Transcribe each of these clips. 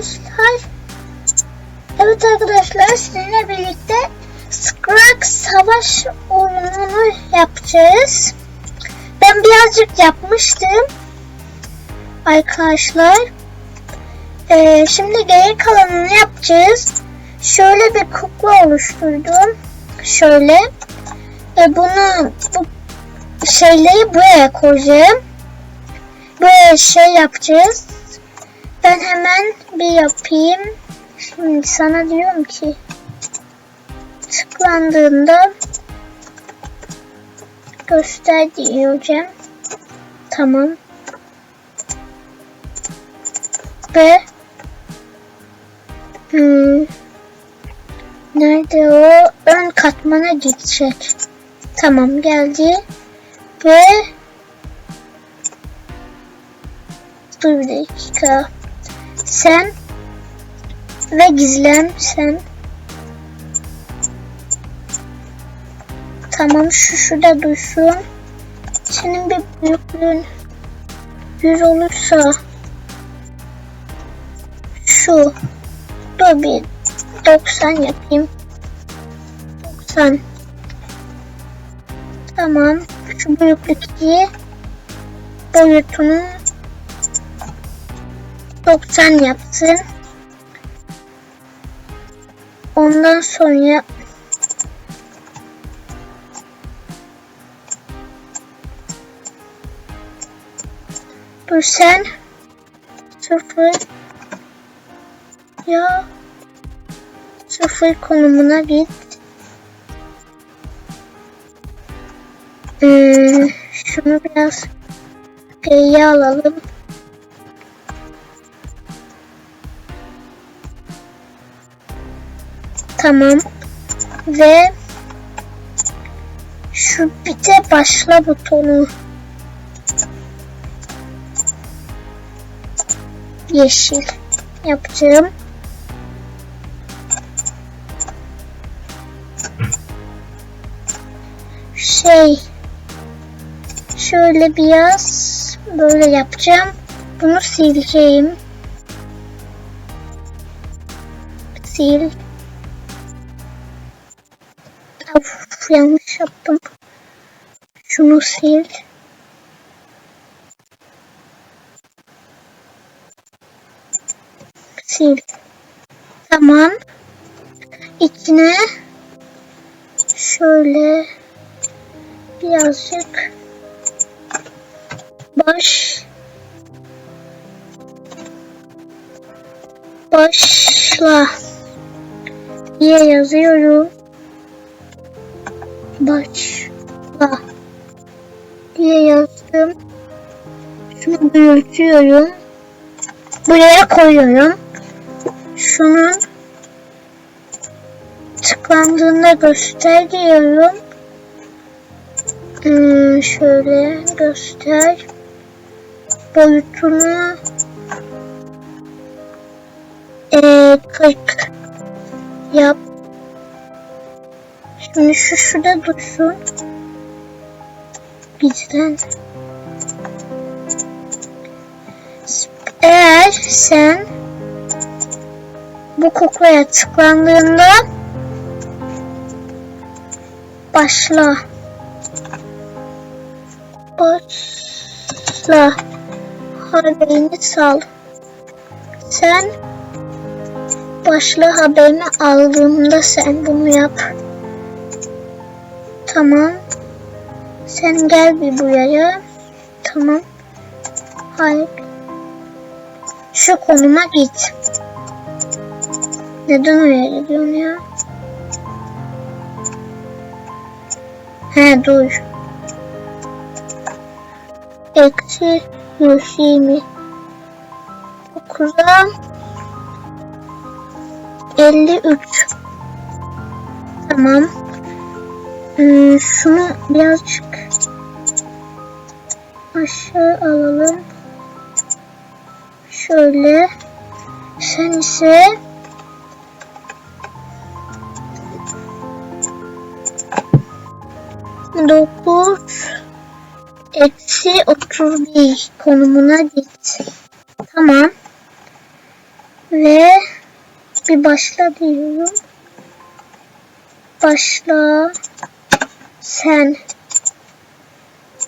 arkadaşlar. Evet arkadaşlar sizinle birlikte Scrag Savaş oyununu yapacağız. Ben birazcık yapmıştım. Arkadaşlar. Ee, şimdi geri kalanını yapacağız. Şöyle bir kukla oluşturdum. Şöyle. E, bunu bu şeyleri buraya koyacağım. Böyle şey yapacağız. Ben hemen bir yapayım. Şimdi sana diyorum ki tıklandığında göster diyeceğim. Tamam. Ve hmm, nerede o? Ön katmana gidecek. Tamam geldi. Ve dur bir dakika. Sen ve gizlen sen. Tamam şu şurada dursun. Senin bir büyüklüğün 100 olursa şu dur bir 90 yapayım. 90 Tamam. Şu büyüklükteki boyutunu 90 yapsın. Ondan sonra Dur sen sıfır ya sıfır konumuna git. Ee, şunu biraz geriye alalım. Tamam. Ve şu bir de başla butonu. Yeşil yapacağım. Şey şöyle biraz böyle yapacağım. Bunu sileceğim. Sil. Yanlış yaptım. Şunu sil. Sil. Tamam. İçine şöyle birazcık baş başla diye yazıyorum. Başla diye yazdım. Şunu büyütüyorum. Buraya koyuyorum. Şunun tıklandığında göster diyorum. Hmm, şöyle göster. Boyutunu ee, 40 yap. Şimdi şu şurada dursun. Gizlen. Eğer sen bu kuklaya tıklandığında başla. Başla. Haberini sal. Sen başla haberini aldığımda sen bunu yap. Tamam. Sen gel bir buraya. Tamam. Hayır. Şu konuma git. Neden oraya gidiyorsun ya? He dur. Eksi 120. 9'a 53. Tamam. Ee, şunu birazcık aşağı alalım. Şöyle. Sen ise dokuz eksi otuz bir konumuna git. Tamam. Ve bir başla diyorum. Başla. Sen.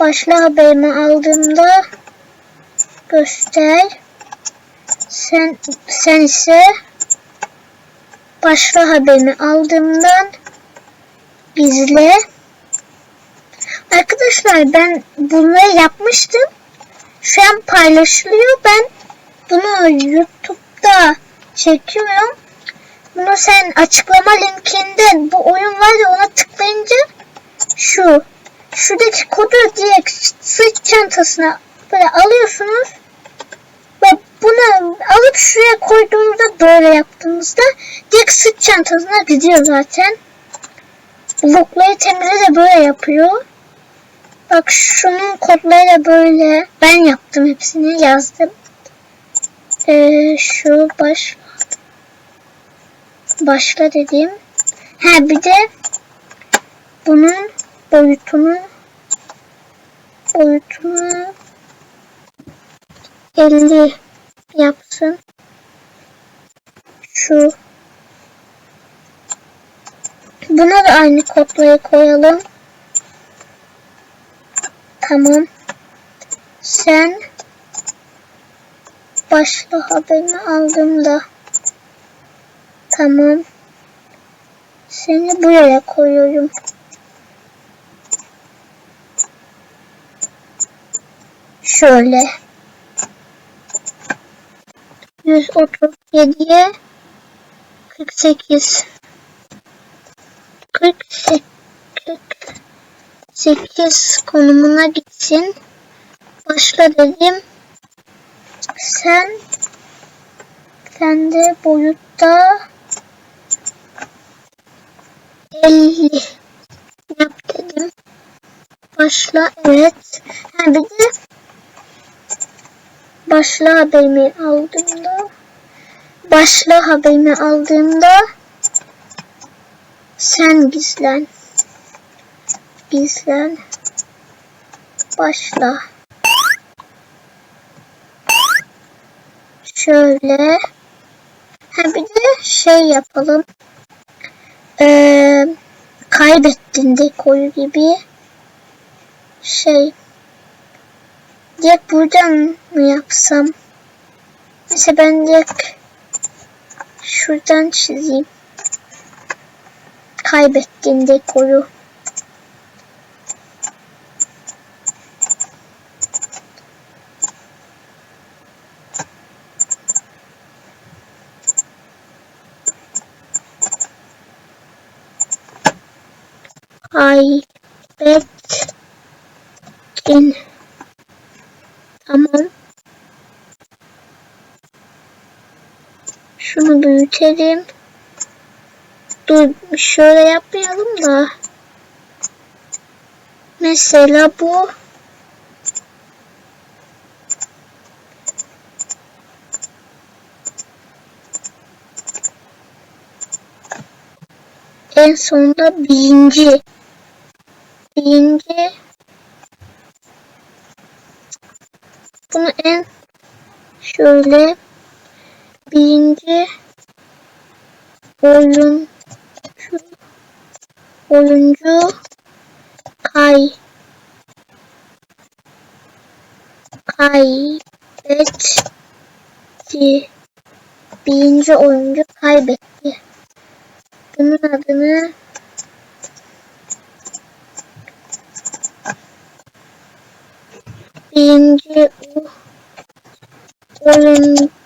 Başla haberimi aldığımda göster. Sen sen ise başla haberimi aldığımdan gizle. Arkadaşlar ben bunları yapmıştım. Şu an paylaşılıyor. Ben bunu YouTube'da çekiyorum. Bunu sen açıklama linkinde bu oyun var ya ona tıklayınca şu şuradaki kodu direkt sırt çantasına böyle alıyorsunuz ve bunu alıp şuraya koyduğunuzda böyle yaptığınızda direkt sırt çantasına gidiyor zaten. Blokları temizle de böyle yapıyor. Bak şunun kodları da böyle. Ben yaptım hepsini yazdım. Ee, şu başla. Başla dedim. Ha bir de bunun boyutunu boyutunu 50 yapsın. Şu Buna da aynı kodları koyalım. Tamam. Sen başla haberini aldığımda tamam. Seni buraya koyuyorum. Şöyle. 137'ye 48 48 48 konumuna gitsin. Başla dedim. Sen sen de boyutta 50 yap dedim. Başla evet. Ha bir de başla haberimi aldığımda başla haberimi aldığımda sen gizlen. Gizlen. Başla. Şöyle. Ha bir de şey yapalım. Ee, kaybettin dekoyu gibi. Şey. Direkt buradan mı yapsam? Mesela ben direkt şuradan çizeyim. Kaybettin dekoyu. kaybettin. Tamam. Büyütelim. Dur şöyle yapmayalım da. Mesela bu en sonunda birinci birinci bunu en şöyle birinci oyun oyuncu kay kaybetti. Birinci oyuncu kaybetti. Bunun adını birinci oyun oyuncu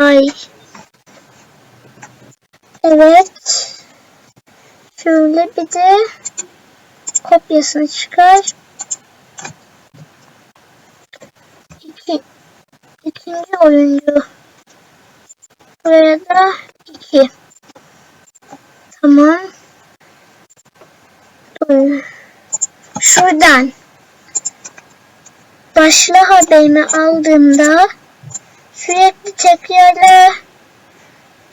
Ay. Evet. Şöyle bir de kopyasını çıkar. İki, ikinci oyuncu. Buraya da iki. Tamam. Şuradan başla haberimi aldığımda sürekli tekrarla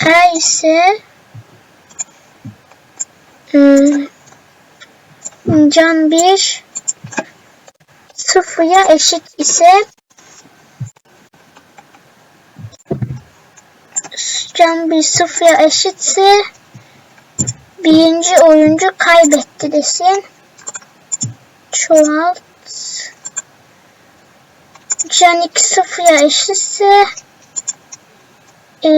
A ise hmm, can bir sıfıra eşit ise can bir sıfıra eşitse birinci oyuncu kaybetti desin. Çoğalt. Can 2 sıfıra eşitse e,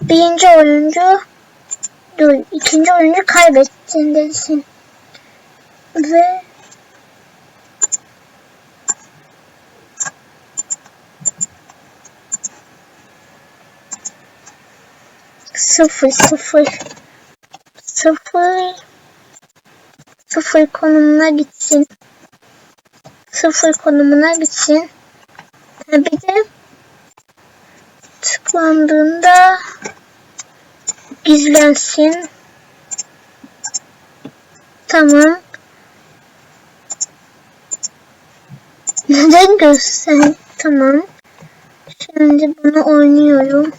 birinci oyuncu dur ikinci oyuncu kaybettin desin. Ve sıfır sıfır sıfır sıfır konumuna gitsin. Sıfır konumuna gitsin. Bir de tıklandığında gizlensin. Tamam. Neden göster? Tamam. Şimdi bunu oynuyorum.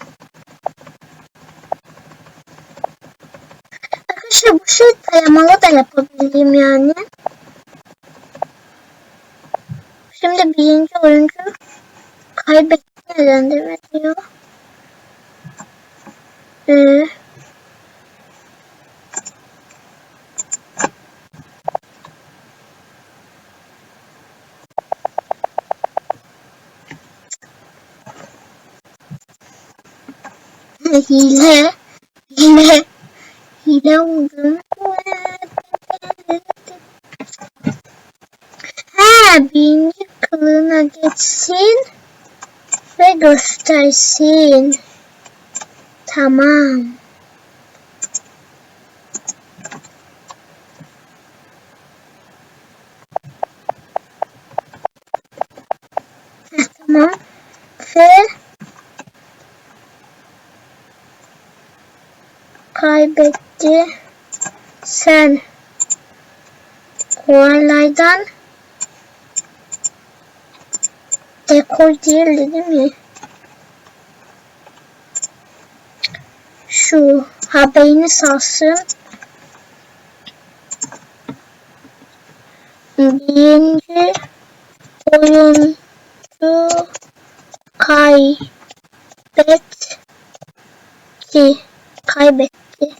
Arkadaşlar bu şey dayamalı da yapabilirim yani. Şimdi birinci oyuncu kaybetti neden deme diyor. Ee, hile, hile, hile oldum. Ha, birinci kılığına geçsin ve göstersin. Tamam. Tamam. Ve kaybetti. Sen olaylardan dekor değildi değil mi? Şu haberini salsın. Birinci oyuncu kaybetti. Kaybetti.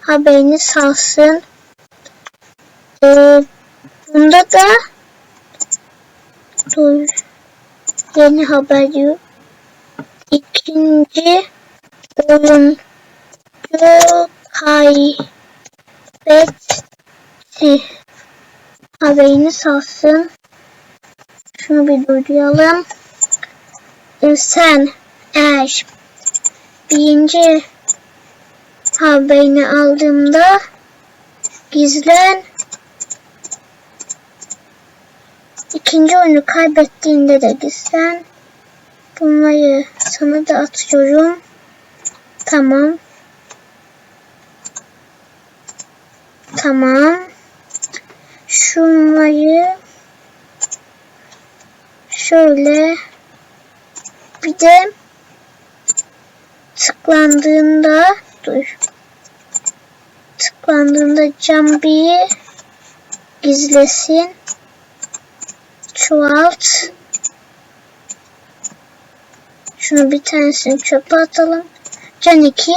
Haberini salsın. Ee, bunda da dur yeni haber diyor. İkinci oyuncu kaybetti. Haberini salsın. Şunu bir durduralım. Sen eğer birinci haberini aldığımda gizlen ikinci oyunu kaybettiğinde de gizlen. Bunları sana da atıyorum. Tamam. Tamam. Şunları şöyle bir de tıklandığında dur. Tıklandığında cam bir gizlesin çoğalt şunu bir tanesini çöpe atalım. Can 2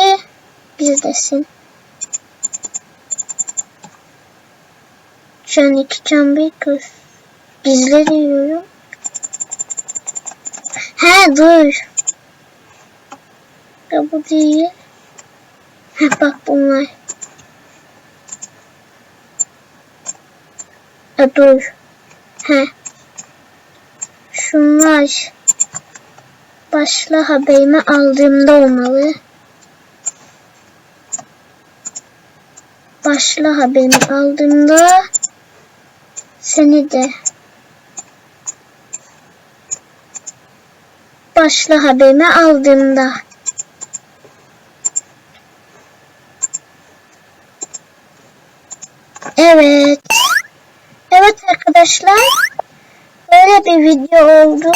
gizlesin can 2 can 1 göz gizle diyorum. He dur. Ya bu değil. He bak bunlar. Ya dur. He. Şunlar başla haberimi aldığımda olmalı. Başla haberimi aldığımda seni de başla haberimi aldığımda Evet. Evet arkadaşlar. Böyle bir video oldu.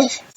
life.